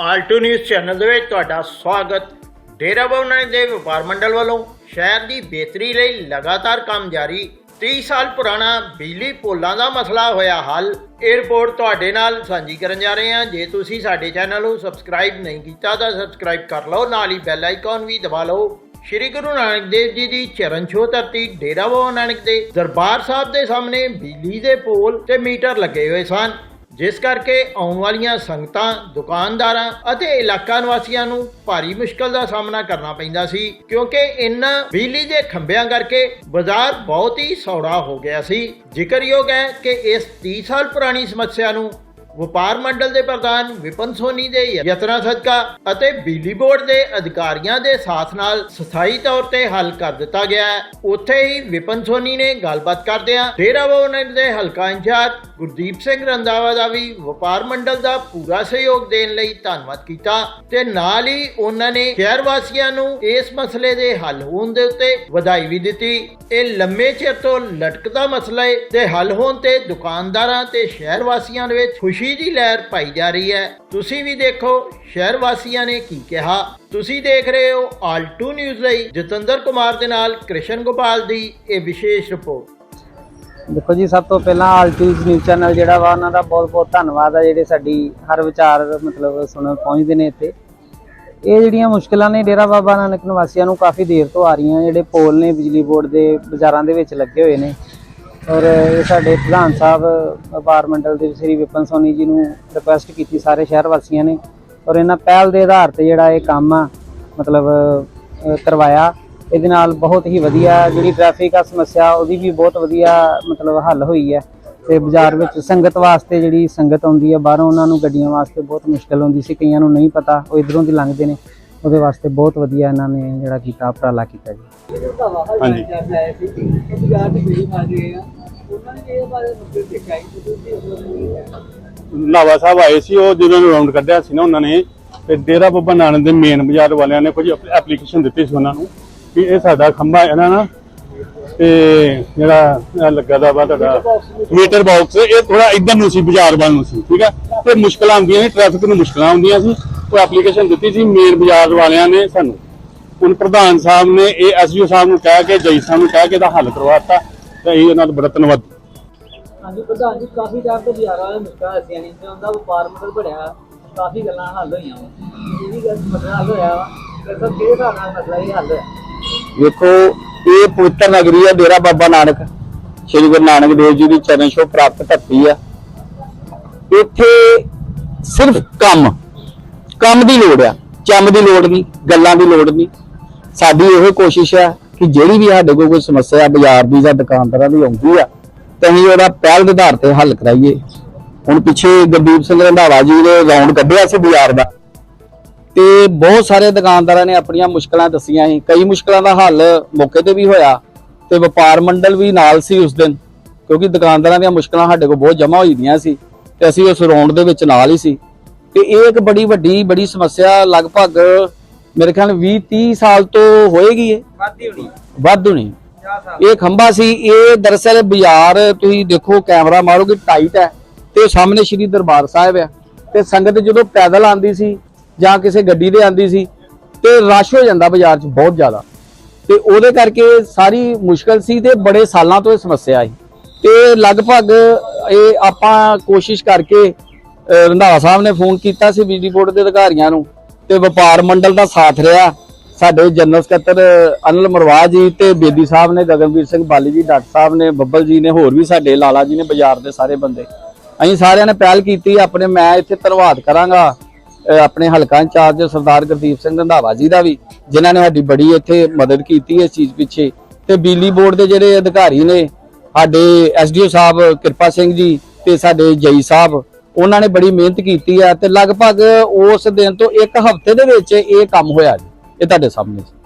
Alt news channel ਦੇ ਵਿੱਚ ਤੁਹਾਡਾ ਸਵਾਗਤ। ਡੇਰਾ ਬਾਬਾ ਨਾਨਕ ਦੇ ਵਪਾਰ ਮੰਡਲ ਵੱਲੋਂ ਸ਼ਹਿਰ ਦੀ ਬਿਹਤਰੀ ਲਈ ਲਗਾਤਾਰ ਕੰਮ ਜਾਰੀ। 30 ਸਾਲ ਪੁਰਾਣਾ ਬਿਜਲੀ ਪੋਲਾਂ ਦਾ ਮਸਲਾ ਹੋਇਆ ਹੱਲ। ਇਹ ਤੁਹਾਡੇ ਨਾਲ ਸਾਂਝੀ ਕਰਨ ਜਾ ਰਹੇ ਹਾਂ। ਜੇ ਤੁਸੀਂ ਸਾਡੇ ਚੈਨਲ ਨੂੰ ਸਬਸਕ੍ਰਾਈਬ ਨਹੀਂ ਕੀਤਾ ਤਾਂ ਸਬਸਕ੍ਰਾਈਬ ਕਰ ਲਓ। ਨਾਲ ਹੀ ਬੈਲ ਆਈਕਨ ਵੀ ਦਬਾ ਲਓ। ਸ਼੍ਰੀ ਗੁਰੂ ਨਾਨਕ ਦੇਵ ਜੀ ਦੀ ਚਰਨ ਛੋਹ ਧਰਤੀ ਡੇਰਾ ਬਾਬਾ ਨਾਨਕ ਦੇ ਦਰਬਾਰ ਸਾਹਿਬ ਦੇ ਸਾਹਮਣੇ ਬਿਜਲੀ ਦੇ ਪੋਲ ਤੇ ਮੀਟਰ ਲੱਗੇ ਹੋਏ ਸਨ। ਜਿਸ ਕਰਕੇ ਆਉਣ ਵਾਲੀਆਂ ਸੰਗਤਾਂ, ਦੁਕਾਨਦਾਰਾਂ ਅਤੇ ਇਲਾਕਾ ਨਿਵਾਸੀਆਂ ਨੂੰ ਭਾਰੀ ਮੁਸ਼ਕਲ ਦਾ ਸਾਹਮਣਾ ਕਰਨਾ ਪੈਂਦਾ ਸੀ, ਕਿਉਂਕਿ ਇਨ੍ਹਾਂ ਬਿਜਲੀ ਦੇ ਖੰਭਿਆਂ ਕਰਕੇ ਬਾਜ਼ਾਰ ਬਹੁਤ ਹੀ ਸੌੜਾ ਹੋ ਗਿਆ ਸੀ। ਜ਼ਿਕਰਯੋਗ ਹੈ ਕਿ ਇਸ 30 ਸਾਲ ਪੁਰਾਣੀ ਸਮੱਸਿਆ ਨੂੰ ਵਪਾਰ ਮੰਡਲ ਦੇ ਪ੍ਰਧਾਨ ਵਿਪਨ ਸੋਨੀ ਦੇ ਯਤਨਾਂ ਸਦਕਾ ਅਤੇ ਬਿਜਲੀ ਬੋਰਡ ਦੇ ਅਧਿਕਾਰੀਆਂ ਦੇ ਸਾਥ ਨਾਲ ਸਥਾਈ ਤੌਰ ਤੇ ਹੱਲ ਕਰ ਦਿੱਤਾ ਗਿਆ ਹੈ। ਉੱਥੇ ਹੀ ਵਿਪਨ ਸੋਨੀ ਨੇ ਗੱਲਬਾਤ ਕਰਦਿਆਂ ਡੇਰਾ ਦੇ ਹਲਕਾ ਇੰਚਾਰਜ ਗੁਰਦੀਪ ਸਿੰਘ ਰੰਦਾਵਾ ਦਾ ਵੀ ਵਪਾਰ ਮੰਡਲ ਦਾ ਪੂਰਾ ਸਹਿਯੋਗ ਦੇਣ ਲਈ ਧੰਨਵਾਦ ਕੀਤਾ ਤੇ ਨਾਲ ਹੀ ਉਹਨਾਂ ਨੇ ਸ਼ਹਿਰ ਵਾਸੀਆਂ ਨੂੰ ਇਸ ਮਸਲੇ ਦੇ ਹੱਲ ਹੋਣ ਦੇ ਉੱਤੇ ਵਧਾਈ ਵੀ ਦਿੱਤੀ। ਇਹ ਲੰਮੇ ਚਿਰ ਤੋਂ ਲਟਕਦਾ ਮਸਲਾ ਹੈ ਤੇ ਹੱਲ ਹੋਣ ਤੇ ਦੁਕਾਨਦਾਰਾਂ ਤੇ ਸ਼ਹਿਰ ਵਾਸੀਆਂ ਦੇ ਵਿੱਚ ਖੁਸ਼ੀ ਦੀ ਲਹਿਰ ਪਾਈ ਜਾ ਰਹੀ ਹੈ। ਤੁਸੀਂ ਵੀ ਦੇਖੋ ਸ਼ਹਿਰ ਵਾਸੀਆਂ ਨੇ ਕੀ ਕਿਹਾ। ਤੁਸੀਂ ਦੇਖ ਰਹੇ ਹੋ ਆਲਟੂ ਨਿਊਜ਼ ਲਈ ਜਤਿੰਦਰ ਕੁਮਾਰ ਦੇ ਨਾਲ ਕ੍ਰਿਸ਼ਨ ਗੋਪਾਲ ਦੀ ਇਹ ਵਿਸ਼ੇਸ਼ ਰਿਪੋਰਟ। ਦੇਖੋ ਜੀ, ਸਭ ਤੋਂ ਪਹਿਲਾਂ ਆਲਟੀਜ਼ ਨਿਊਜ਼ ਚੈਨਲ ਜਿਹੜਾ ਵਾ, ਉਹਨਾਂ ਦਾ ਬਹੁਤ ਬਹੁਤ ਧੰਨਵਾਦ ਆ ਜਿਹੜੇ ਸਾਡੀ ਹਰ ਵਿਚਾਰ, ਮਤਲਬ ਸੁਣਨ ਪਹੁੰਚਦੇ ਨੇ ਇੱਥੇ। ਇਹ ਜਿਹੜੀਆਂ ਮੁਸ਼ਕਲਾਂ ਨੇ, ਡੇਰਾ ਬਾਬਾ ਨਾਨਕ ਨਿਵਾਸੀਆਂ ਨੂੰ ਕਾਫੀ ਦੇਰ ਤੋਂ ਆ ਰਹੀਆਂ, ਜਿਹੜੇ ਪੋਲ ਨੇ ਬਿਜਲੀ ਬੋਰਡ ਦੇ ਬਾਜ਼ਾਰਾਂ ਦੇ ਵਿੱਚ ਲੱਗੇ ਹੋਏ ਨੇ। ਔਰ ਇਹ ਸਾਡੇ ਪ੍ਰਧਾਨ ਸਾਹਿਬ, ਵਪਾਰ ਮੰਡਲ ਦੇ ਸ੍ਰੀ ਵਿਪਨ ਸੋਨੀ ਜੀ ਨੂੰ ਰਿਕੁਐਸਟ ਕੀਤੀ, ਸਾਰੇ ਸ਼ਹਿਰ ਵਾਸੀਆਂ ਨੇ। ਔਰ ਇਹਨਾਂ ਪਹਿਲ ਦੇ ਆਧਾਰ ਤੇ ਜਿਹੜਾ ਇਹ ਕੰਮ ਆ, ਮਤਲਬ ਕਰਵਾਇਆ। ਇਹਦੇ ਨਾਲ ਬਹੁਤ ਹੀ ਵਧੀਆ ਜਿਹੜੀ ਟ੍ਰੈਫਿਕ ਆ, ਸਮੱਸਿਆ, ਉਹਦੀ ਵੀ ਬਹੁਤ ਵਧੀਆ, ਮਤਲਬ, ਹੱਲ ਹੋਈ ਹੈ ਤੇ ਬਾਜ਼ਾਰ ਵਿੱਚ ਸੰਗਤ ਵਾਸਤੇ ਜਿਹੜੀ ਸੰਗਤ ਆਉਂਦੀ ਹੈ ਬਾਹਰੋਂ ਉਹਨਾਂ ਨੂੰ ਗੱਡੀਆਂ ਵਾਸਤੇ ਬਹੁਤ ਮੁਸ਼ਕਲ ਹੁੰਦੀ ਸੀ, ਕਈਆਂ ਨੂੰ ਨਹੀਂ ਪਤਾ, ਉਹ ਇਧਰੋਂ ਦੀ ਲੰਘਦੇ ਨੇ। ਉਹਦੇ ਵਾਸਤੇ ਬਹੁਤ ਵਧੀਆ ਇਹਨਾਂ ਨੇ ਜਿਹੜਾ ਕੀਤਾ ਉਪਰਾਲਾ ਕੀਤਾ ਜੀ। ਹਾਂਜੀ। ਨਾਵਾ ਸਾਹਿਬ ਆਏ ਸੀ ਉਹ ਜਦੋਂ ਰਾਉਂਡ ਕੱਢਿਆ ਸੀ ਨਾ ਉਹਨਾਂ ਨੇ ਤੇ ਡੇਰਾ ਬੱਬਾ ਨਾਨਕ ਦੇ ਮੇਨ ਬਾਜ਼ਾਰ ਵਾਲਿਆਂ ਨੇ ਕੁਝ ਐਪਲੀਕੇਸ਼ਨ ਦਿੱਤੀ ਸੀ ਉਹਨਾਂ ਨੂੰ ਕਿ ਇਹ ਸਾਡਾ ਖੰਭਾ ਹੈ ਨਾ ਤੇ ਜਿਹੜਾ ਲੱਗਾ ਦਾ ਵਾ ਤੁਹਾਡਾ ਮੀਟਰ ਬਾਕਸ ਇਹ ਥੋੜਾ ਇਧਰ ਨੂੰ ਸੀ ਬਾਜ਼ਾਰ ਵੱਲ ਨੂੰ ਸੀ ਠੀਕ ਹੈ ਤੇ ਮੁਸ਼ਕਲਾਂ ਆਉਂਦੀਆਂ ਨੇ ਟ੍ਰੈਫਿਕ ਨੂੰ ਮੁਸ਼ਕਲਾਂ ਆਉਂਦੀਆਂ ਸੀ ਉਹ ਐਪਲੀਕੇਸ਼ਨ ਦਿੱਤੀ ਸੀ ਮੇਨ ਬਾਜ਼ਾਰ ਵਾਲਿਆਂ ਨੇ ਸਾਨੂੰ। ਹੁਣ ਪ੍ਰਧਾਨ ਸਾਹਿਬ ਨੇ ਇਹ ਐਸਯੂ ਸਾਹਿਬ ਨੂੰ ਕਹਿ ਕੇ ਜਈ ਸਾਹਿਬ ਨੂੰ ਕਹਿ ਕੇ ਇਹਦਾ ਹੱਲ ਕਰਵਾਤਾ ਤੇ ਇਹ ਉਹਨਾਂ ਦਾ ਬੜਾ ਧੰਨਵਾਦ ਹਾਂਜੀ ਪ੍ਰਧਾਨ ਜੀ ਕਾਫੀ ਟਾਈਮ ਤੋਂ ਬਾਜ਼ਾਰਾਂ ਵਾਲੇ ਮੁਸ਼ਕਲਾਂ ਦੱਸੀਆਂ ਨਹੀਂ ਤੇ ਉਹਦਾ ਵਪਾਰ ਮਤਲਬ ਬੜਿਆ ਕਾਫੀ ਗੱਲਾਂ ਹੱਲ ਹੋਈਆਂ ਇਹ ਵੀ ਗੱਲ ਮਸਲਾ ਹੱਲ ਹੋਇਆ ਵਾ ਤੇ ਸਭ ਕਿਹੜੇ ਹਿਸਾਬ ਨਾਲ ਮਸਲਾ ਇਹ ਹੱਲ ਹੋਇਆ? ਵੇਖੋ ਇਹ ਪਵਿੱਤਰ ਨਗਰੀ ਹੈ ਡੇਰਾ ਬਾਬਾ ਨਾਨਕ। ਸ੍ਰੀ ਗੁਰੂ ਨਾਨਕ ਦੇਵ ਜੀ ਦੀ ਚਰਨ ਛੋਹ ਪ੍ਰਾਪਤ ਧਰਤੀ ਆ। ਇੱਥੇ ਸਿਰਫ ਕੰਮ ਕੰਮ ਦੀ ਲੋੜ ਆ, ਚੰਮ ਦੀ ਲੋੜ ਨਹੀਂ, ਗੱਲਾਂ ਦੀ ਲੋੜ ਨਹੀਂ। ਸਾਡੀ ਇਹੋ ਕੋਸ਼ਿਸ਼ ਆ ਕਿ ਜਿਹੜੀ ਵੀ ਸਾਡੇ ਕੋਲ ਕੋਈ ਸਮੱਸਿਆ ਬਾਜ਼ਾਰ ਦੀ ਜਾਂ ਦੁਕਾਨਦਾਰਾਂ ਦੀ ਆਉਂਦੀ ਆ, ਤਾਂ ਅਸੀਂ ਉਹਦਾ ਪਹਿਲ ਦੇ ਆਧਾਰ ਤੇ ਹੱਲ ਕਰਾਈਏ। ਹੁਣ ਪਿੱਛੇ ਗੁਰਦੀਪ ਸਿੰਘ ਰੰਧਾਵਾ ਜੀ ਨੇ ਰਾਉਂਡ ਕੱਢਿਆ ਸੀ ਬਾਜ਼ਾਰ ਦਾ। ਤੇ ਬਹੁਤ ਸਾਰੇ ਦੁਕਾਨਦਾਰਾਂ ਨੇ ਆਪਣੀਆਂ ਮੁਸ਼ਕਲਾਂ ਦੱਸੀਆਂ ਸੀ। ਕਈ ਮੁਸ਼ਕਲਾਂ ਦਾ ਹੱਲ ਮੌਕੇ ਤੇ ਵੀ ਹੋਇਆ ਤੇ ਵਪਾਰ ਮੰਡਲ ਵੀ ਨਾਲ ਸੀ ਉਸ ਦਿਨ, ਕਿਉਂਕਿ ਦੁਕਾਨਦਾਰਾਂ ਦੀਆਂ ਮੁਸ਼ਕਲਾਂ ਸਾਡੇ ਕੋਲ ਬਹੁਤ ਜਮ੍ਹਾਂ ਹੋਈਆਂ ਸੀ ਤੇ ਅਸੀਂ ਉਸ ਰੌਂਡ ਦੇ ਵਿੱਚ ਨਾਲ ਹੀ ਸੀ। ਤੇ ਇਹ ਇੱਕ ਬੜੀ ਵੱਡੀ ਬੜੀ ਸਮੱਸਿਆ ਲਗਭਗ ਮੇਰੇ ਖਿਆਲ 20 30 ਸਾਲ ਤੋਂ ਹੋਏਗੀ ਇਹ। ਵਾਧੀ ਹੋਣੀ ਵੱਧ ਹੋਣੀ। 50 ਸਾਲ। ਇਹ ਖੰਭਾ ਸੀ ਇਹ ਦਰਅਸਲ ਬਾਜ਼ਾਰ ਤੁਸੀਂ ਦੇਖੋ ਕੈਮਰਾ ਮਾਰੋਗੇ ਟਾਈਟ ਹੈ ਤੇ ਸਾਹਮਣੇ ਸ਼੍ਰੀ ਦਰਬਾਰ ਸਾਹਿਬ ਆ। ਤੇ ਸੰਗਤ ਜਦੋਂ ਪੈਦਲ ਆਂਦੀ ਸੀ ਜਾਂ ਕਿਸੇ ਗੱਡੀ ਤੇ ਆਂਦੀ ਸੀ ਤੇ ਰਸ਼ ਹੋ ਜਾਂਦਾ ਬਾਜ਼ਾਰ 'ਚ ਬਹੁਤ ਜ਼ਿਆਦਾ। ਤੇ ਉਹਦੇ ਕਰਕੇ ਸਾਰੀ ਮੁਸ਼ਕਲ ਸੀ ਤੇ ਬੜੇ ਸਾਲਾਂ ਤੋਂ ਇਹ ਸਮੱਸਿਆ ਸੀ ਤੇ ਲਗਭਗ ਇਹ ਆਪਾਂ ਕੋਸ਼ਿਸ਼ ਕਰਕੇ ਰੰਧਾਵਾ ਸਾਹਿਬ ਨੇ ਫੋਨ ਕੀਤਾ ਸੀ ਬਿਜਲੀ ਬੋਰਡ ਦੇ ਅਧਿਕਾਰੀਆਂ ਨੂੰ ਤੇ ਵਪਾਰ ਮੰਡਲ ਦਾ ਸਾਥ ਰਿਹਾ। ਸਾਡੇ ਜਨਰਲ ਸਕੱਤਰ ਅਨਿਲ ਮਰਵਾਹ ਜੀ ਤੇ ਬੇਦੀ ਸਾਹਿਬ ਨੇ, ਗਗਨਵੀਰ ਸਿੰਘ ਬਾਲੀ ਜੀ, ਡਾਕਟਰ ਸਾਹਿਬ ਨੇ, ਬੱਬਲ ਜੀ ਨੇ, ਹੋਰ ਵੀ ਸਾਡੇ, ਲਾਲਾ ਜੀ ਨੇ, ਬਾਜ਼ਾਰ ਦੇ ਸਾਰੇ ਬੰਦੇ। ਅਸੀਂ ਸਾਰਿਆਂ ਨੇ ਪਹਿਲ ਕੀਤੀ, ਆਪਣੇ ਮੈਂ ਇੱਥੇ ਧੰਨਵਾਦ ਕਰਾਂਗਾ ਆਪਣੇ ਹਲਕਾ ਇੰਚਾਰਜ ਸਰਦਾਰ ਗੁਰਦੀਪ ਸਿੰਘ ਰੰਧਾਵਾ ਜੀ ਦਾ ਵੀ, ਜਿਨ੍ਹਾਂ ਨੇ ਸਾਡੀ ਬੜੀ ਇੱਥੇ ਮਦਦ ਕੀਤੀ ਇਸ ਚੀਜ਼ ਪਿੱਛੇ। ਤੇ ਬਿਜਲੀ ਬੋਰਡ ਦੇ ਜਿਹੜੇ ਅਧਿਕਾਰੀ ਨੇ, ਸਾਡੇ ਐਸਡੀਓ ਸਾਹਿਬ ਕਿਰਪਾ ਸਿੰਘ ਜੀ ਤੇ ਸਾਡੇ ਜਈ ਸਾਹਿਬ ਉਹਨਾਂ ਨੇ ਬੜੀ ਮਿਹਨਤ ਕੀਤੀ ਆ ਤੇ ਲਗਭਗ ਉਸ ਦਿਨ ਤੋਂ ਇੱਕ ਹਫ਼ਤੇ ਦੇ ਵਿੱਚ ਇਹ ਕੰਮ ਹੋਇਆ ਜੀ। ਇਹ ਤੁਹਾਡੇ ਸਾਹਮਣੇ ਜੀ